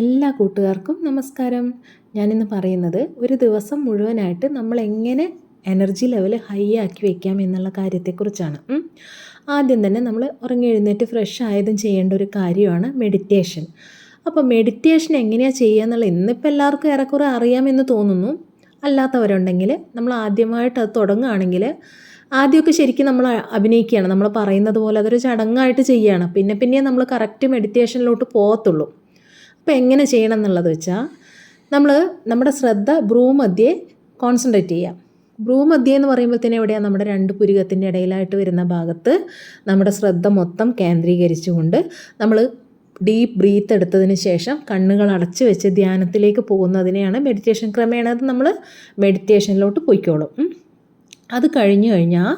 എല്ലാ കൂട്ടുകാർക്കും നമസ്കാരം. ഞാനിന്ന് പറയുന്നത് ഒരു ദിവസം മുഴുവനായിട്ട് നമ്മൾ എങ്ങനെ എനർജി ലെവൽ ഹൈ ആക്കി വെക്കാം എന്നുള്ള കാര്യത്തെക്കുറിച്ചാണ്. ആദ്യം തന്നെ നമ്മൾ ഉറങ്ങി എഴുന്നേറ്റ് ഫ്രഷ് ആയതും ചെയ്യേണ്ട ഒരു കാര്യമാണ് മെഡിറ്റേഷൻ അപ്പോൾ മെഡിറ്റേഷൻ എങ്ങനെയാണ് ചെയ്യുക എന്നുള്ള ഇന്നിപ്പോൾ എല്ലാവർക്കും ഏറെക്കുറെ അറിയാമെന്ന് തോന്നുന്നു. അല്ലാത്തവരുണ്ടെങ്കിൽ നമ്മൾ ആദ്യമായിട്ട് അത് തുടങ്ങുകയാണെങ്കിൽ ആദ്യമൊക്കെ ശരിക്കും നമ്മൾ അഭിനയിക്കുകയാണ്. നമ്മൾ പറയുന്നത് പോലെ അതൊരു ചടങ്ങായിട്ട് ചെയ്യുകയാണ്. പിന്നെ പിന്നെ നമ്മൾ കറക്റ്റ് മെഡിറ്റേഷനിലോട്ട് പോകത്തുള്ളൂ. അപ്പോൾ എങ്ങനെ ചെയ്യണം എന്നുള്ളത് വെച്ചാൽ നമ്മൾ നമ്മുടെ ശ്രദ്ധ ഭ്രൂമധ്യേ കോൺസെൻട്രേറ്റ് ചെയ്യാം. ഭ്രൂമധ്യേ എന്ന് പറയുമ്പോഴത്തേനും എവിടെയാണ് നമ്മുടെ രണ്ട് പുരുകത്തിന്റെ ഇടയിലായിട്ട് വരുന്ന ഭാഗത്ത് നമ്മുടെ ശ്രദ്ധ മൊത്തം കേന്ദ്രീകരിച്ചുകൊണ്ട് നമ്മൾ ഡീപ്പ് ബ്രീത്ത് എടുത്തതിന് ശേഷം കണ്ണുകൾ അടച്ച് വെച്ച് ധ്യാനത്തിലേക്ക് പോകുന്നതിനെയാണ് മെഡിറ്റേഷൻ ക്രമേണ. അത് നമ്മൾ മെഡിറ്റേഷനിലോട്ട് പോയിക്കോളും. അത് കഴിഞ്ഞു കഴിഞ്ഞാൽ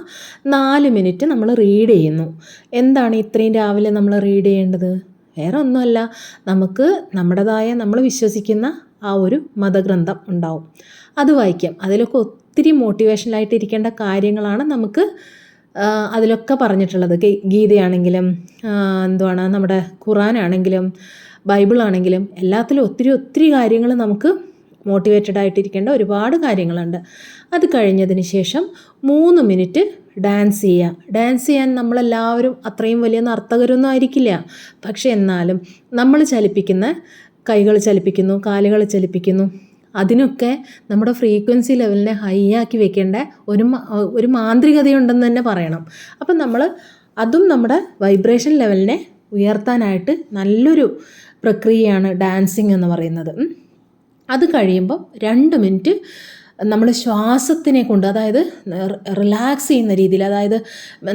നാല് മിനിറ്റ് നമ്മൾ റീഡ് ചെയ്യുന്നു. എന്താണ് ഇത്രയും രാവിലെ നമ്മൾ റീഡ് ചെയ്യേണ്ടത്? വേറെ ഒന്നുമല്ല നമുക്ക് നമ്മുടേതായ നമ്മൾ വിശ്വസിക്കുന്ന ആ ഒരു മതഗ്രന്ഥം ഉണ്ടാവും. അത് വായിക്കാം. അതിലൊക്കെ ഒത്തിരി മോട്ടിവേഷനായിട്ട് ഇരിക്കേണ്ട കാര്യങ്ങളാണ് നമുക്ക് അതിലൊക്കെ പറഞ്ഞിട്ടുള്ളത്. ഗീതയാണെങ്കിലും എന്തുവാണ് നമ്മുടെ ഖുറാനാണെങ്കിലും ബൈബിളാണെങ്കിലും എല്ലാത്തിലും ഒത്തിരി ഒത്തിരി കാര്യങ്ങൾ നമുക്ക് മോട്ടിവേറ്റഡ് ആയിട്ടിരിക്കേണ്ട ഒരുപാട് കാര്യങ്ങളുണ്ട്. അത് കഴിഞ്ഞതിന് ശേഷം മൂന്ന് മിനിറ്റ് ഡാൻസ് ചെയ്യുക ഡാൻസ് ചെയ്യാൻ നമ്മളെല്ലാവരും അത്രയും വലിയ നർത്തകരൊന്നും ആയിരിക്കില്ല. പക്ഷെ എന്നാലും നമ്മൾ ചലിപ്പിക്കുന്ന കൈകൾ ചലിപ്പിക്കുന്നു കാലുകൾ ചലിപ്പിക്കുന്നു. അതിനൊക്കെ നമ്മുടെ ഫ്രീക്വൻസി ലെവലിനെ ഹൈ ആക്കി വെക്കേണ്ട ഒരു ഒരു മാന്ത്രികതയുണ്ടെന്ന് തന്നെ പറയണം. അപ്പം നമ്മൾ അതും നമ്മുടെ വൈബ്രേഷൻ ലെവലിനെ ഉയർത്താനായിട്ട് നല്ലൊരു പ്രക്രിയയാണ് ഡാൻസിങ് എന്ന് പറയുന്നത്. അത് കഴിയുമ്പം രണ്ട് മിനിറ്റ് നമ്മൾ ശ്വാസത്തിനെ കൊണ്ട് അതായത് റിലാക്സ് ചെയ്യുന്ന രീതിയിൽ അതായത്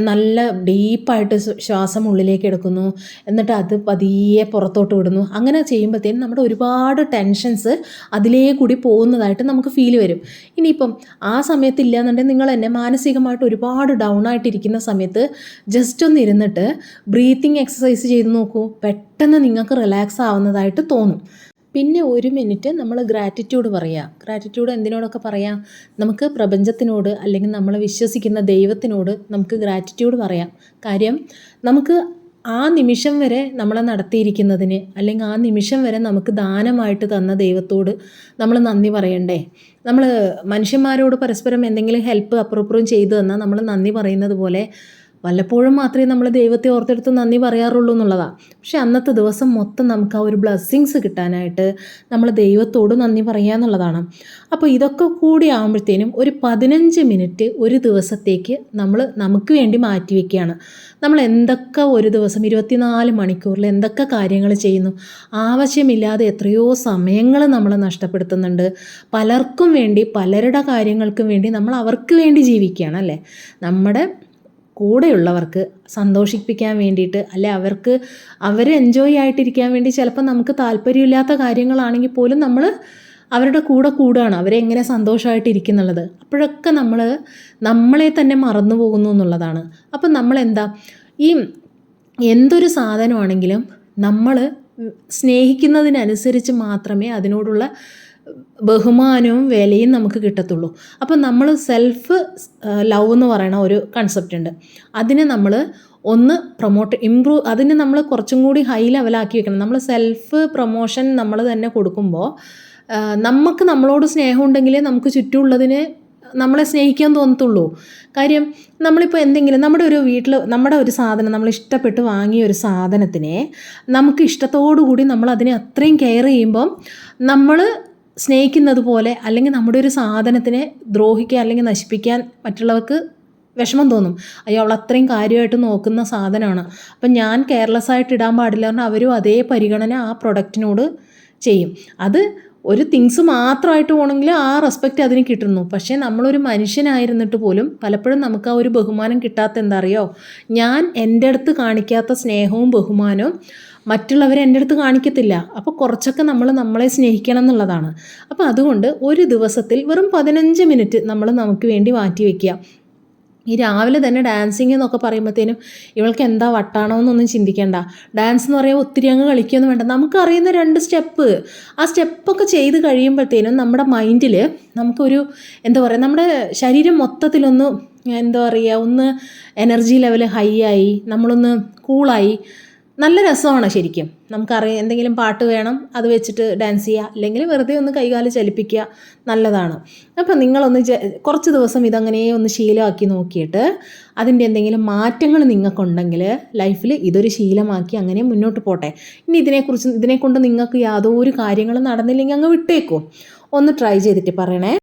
നല്ല ഡീപ്പായിട്ട് ശ്വാസം ഉള്ളിലേക്ക് എടുക്കുന്നു എന്നിട്ട് അത് പതിയെ പുറത്തോട്ട് വിടുന്നു. അങ്ങനെ ചെയ്യുമ്പോഴത്തേനും നമ്മുടെ ഒരുപാട് ടെൻഷൻസ് അതിലേ കൂടി പോകുന്നതായിട്ട് നമുക്ക് ഫീൽ വരും. ഇനിയിപ്പം ആ സമയത്ത് ഇല്ലയെന്നുണ്ടെങ്കിൽ നിങ്ങൾ തന്നെ മാനസികമായിട്ട് ഒരുപാട് ഡൗൺ ആയിട്ടിരിക്കുന്ന സമയത്ത് ജസ്റ്റ് ഒന്ന് ഇരുന്നിട്ട് ബ്രീത്തിങ് എക്സസൈസ് ചെയ്ത് നോക്കൂ. പെട്ടെന്ന് നിങ്ങൾക്ക് റിലാക്സ് ആവുന്നതായിട്ട് തോന്നും. പിന്നെ ഒരു മിനിറ്റ് നമ്മൾ ഗ്രാറ്റിറ്റ്യൂഡ് പറയുക ഗ്രാറ്റിറ്റ്യൂഡ് എന്തിനോടൊക്കെ പറയാം? നമുക്ക് പ്രപഞ്ചത്തിനോട് അല്ലെങ്കിൽ നമ്മൾ വിശ്വസിക്കുന്ന ദൈവത്തിനോട് നമുക്ക് ഗ്രാറ്റിറ്റ്യൂഡ് പറയാം. കാര്യം നമുക്ക് ആ നിമിഷം വരെ നമ്മളെ നടത്തിയിരിക്കുന്നതിന് അല്ലെങ്കിൽ ആ നിമിഷം വരെ നമുക്ക് ദാനമായിട്ട് തന്ന ദൈവത്തോട് നമ്മൾ നന്ദി പറയണ്ടേ? നമ്മൾ മനുഷ്യന്മാരോട് പരസ്പരം എന്തെങ്കിലും ഹെൽപ്പ് അപ്പുറപ്പുറം ചെയ്തു തന്നാൽ നമ്മൾ നന്ദി പറയുന്നത് പോലെ വല്ലപ്പോഴും മാത്രമേ നമ്മൾ ദൈവത്തെ ഓർത്തെടുത്ത് നന്ദി പറയാറുള്ളൂ എന്നുള്ളതാണ് പക്ഷെ അന്നത്തെ ദിവസം മൊത്തം നമുക്ക് ആ ഒരു ബ്ലെസ്സിങ്സ് കിട്ടാനായിട്ട് നമ്മൾ ദൈവത്തോട് നന്ദി പറയുക എന്നുള്ളതാണ്. അപ്പോൾ ഇതൊക്കെ കൂടി ആകുമ്പോഴത്തേനും ഒരു പതിനഞ്ച് മിനിറ്റ് ഒരു ദിവസത്തേക്ക് നമ്മൾ നമുക്ക് വേണ്ടി മാറ്റി വയ്ക്കുകയാണ് നമ്മൾ എന്തൊക്കെ ഒരു ദിവസം ഇരുപത്തിനാല് മണിക്കൂറിൽ എന്തൊക്കെ കാര്യങ്ങൾ ചെയ്യുന്നു. ആവശ്യമില്ലാതെ എത്രയോ സമയങ്ങൾ നമ്മൾ നഷ്ടപ്പെടുത്തുന്നുണ്ട്. പലർക്കും വേണ്ടി പലരുടെ കാര്യങ്ങൾക്കും വേണ്ടി നമ്മൾ അവർക്ക് വേണ്ടി ജീവിക്കുകയാണ് അല്ലേ? നമ്മുടെ കൂടെയുള്ളവർക്ക് സന്തോഷിപ്പിക്കാൻ വേണ്ടിയിട്ട് അല്ലെ അവർക്ക് അവർ എൻജോയ് ആയിട്ടിരിക്കാൻ വേണ്ടി ചിലപ്പോൾ നമുക്ക് താല്പര്യമില്ലാത്ത കാര്യങ്ങളാണെങ്കിൽ പോലും നമ്മൾ അവരുടെ കൂടെ കൂടുകയാണ്. അവരെ എങ്ങനെ സന്തോഷമായിട്ടിരിക്കുന്നുള്ളത് അപ്പോഴൊക്കെ നമ്മൾ നമ്മളെ തന്നെ മറന്നു പോകുന്നു എന്നുള്ളതാണ്. അപ്പം നമ്മളെന്താ? ഈ എന്തൊരു സാധനമാണെങ്കിലും നമ്മൾ സ്നേഹിക്കുന്നതിനനുസരിച്ച് മാത്രമേ അതിനോടുള്ള ബഹുമാനവും വിലയും നമുക്ക് കിട്ടത്തുള്ളൂ. അപ്പം നമ്മൾ സെൽഫ് ലവ് എന്ന് പറയുന്ന ഒരു കൺസെപ്റ്റ് ഉണ്ട്. അതിനെ നമ്മൾ ഒന്ന് പ്രൊമോട്ട് ഇമ്പ്രൂവ് അതിനെ നമ്മൾ കുറച്ചും കൂടി ഹൈ ലെവലാക്കി വെക്കണം. നമ്മൾ സെൽഫ് പ്രൊമോഷൻ നമ്മൾ തന്നെ കൊടുക്കുമ്പോൾ നമുക്ക് നമ്മളോട് സ്നേഹം ഉണ്ടെങ്കിലേ നമുക്ക് ചുറ്റുമുള്ളതിന് നമ്മളെ സ്നേഹിക്കാൻ തോന്നത്തുള്ളൂ. കാര്യം നമ്മളിപ്പോൾ എന്തെങ്കിലും നമ്മുടെ ഒരു വീട്ടിൽ നമ്മുടെ ഒരു സാധനം നമ്മൾ ഇഷ്ടപ്പെട്ട് വാങ്ങിയ ഒരു സാധനത്തിനെ നമുക്ക് ഇഷ്ടത്തോടു കൂടി നമ്മൾ അതിനെ അത്രയും കെയർ ചെയ്യുമ്പം നമ്മൾ സ്നേഹിക്കുന്നത് പോലെ അല്ലെങ്കിൽ നമ്മുടെ ഒരു സാധനത്തിനെ ദ്രോഹിക്കുക അല്ലെങ്കിൽ നശിപ്പിക്കാൻ മറ്റുള്ളവർക്ക് വിഷമം തോന്നും. അയ്യോ അവൾ അത്രയും കാര്യമായിട്ട് നോക്കുന്ന സാധനമാണ്. അപ്പം ഞാൻ കെയർലെസ് ആയിട്ട് ഇടാൻ പാടില്ല പറഞ്ഞാൽ അവരും അതേ പരിഗണന ആ പ്രൊഡക്റ്റിനോട് ചെയ്യും. അത് ഒരു തിങ്സ് മാത്രമായിട്ട് പോകണമെങ്കിൽ ആ റെസ്പെക്റ്റ് അതിന് കിട്ടുന്നു. പക്ഷേ നമ്മളൊരു മനുഷ്യനായിരുന്നിട്ട് പോലും പലപ്പോഴും നമുക്ക് ആ ഒരു ബഹുമാനം കിട്ടാത്ത എന്താ അറിയോ? ഞാൻ എന്റെ അടുത്ത് കാണിക്കാത്ത സ്നേഹവും ബഹുമാനവും മറ്റുള്ളവർ എന്റെ അടുത്ത് കാണിക്കത്തില്ല. അപ്പോൾ കുറച്ചൊക്കെ നമ്മൾ നമ്മളെ സ്നേഹിക്കണം എന്നുള്ളതാണ്. അപ്പോൾ അതുകൊണ്ട് ഒരു ദിവസത്തിൽ വെറും പതിനഞ്ച് മിനിറ്റ് നമ്മൾ നമുക്ക് വേണ്ടി മാറ്റി വയ്ക്കുക ഈ രാവിലെ തന്നെ ഡാൻസിങ് എന്നൊക്കെ പറയുമ്പോഴത്തേനും ഇവൾക്ക് എന്താ വട്ടാണോ എന്നൊന്നും ചിന്തിക്കേണ്ട. ഡാൻസ് എന്ന് പറയുമ്പോൾ ഒത്തിരി അങ്ങ് കളിക്കുകയൊന്നും വേണ്ട. നമുക്കറിയുന്ന രണ്ട് സ്റ്റെപ്പ്. ആ സ്റ്റെപ്പൊക്കെ ചെയ്ത് കഴിയുമ്പോഴത്തേനും നമ്മുടെ മൈൻഡിൽ നമുക്കൊരു എന്താ പറയുക നമ്മുടെ ശരീരം മൊത്തത്തിലൊന്ന് എന്താ പറയുക ഒന്ന് എനർജി ലെവൽ ഹൈ ആയി നമ്മളൊന്ന് കൂളായി നല്ല രസമാണ് ശരിക്കും. നമുക്കറിയാം എന്തെങ്കിലും പാട്ട് വേണം അത് വെച്ചിട്ട് ഡാൻസ് ചെയ്യുക അല്ലെങ്കിൽ വെറുതെ ഒന്ന് കൈകാൽ ചലിപ്പിക്കുക നല്ലതാണ്. അപ്പോൾ നിങ്ങളൊന്ന് കുറച്ച് ദിവസം ഇതങ്ങനെ ഒന്ന് ശീലമാക്കി നോക്കിയിട്ട് അതിന്റെ എന്തെങ്കിലും മാറ്റങ്ങൾ നിങ്ങൾക്കുണ്ടെങ്കിൽ ലൈഫിൽ ഇതൊരു ശീലമാക്കി അങ്ങനെ മുന്നോട്ട് പോട്ടെ. ഇനി ഇതിനെക്കുറിച്ച് ഇതിനെക്കൊണ്ട് നിങ്ങൾക്ക് യാതൊരു കാര്യങ്ങളും നടന്നില്ലെങ്കിൽ അങ്ങ് വിട്ടേക്കോ. ഒന്ന് ട്രൈ ചെയ്തിട്ട് പറയണേ.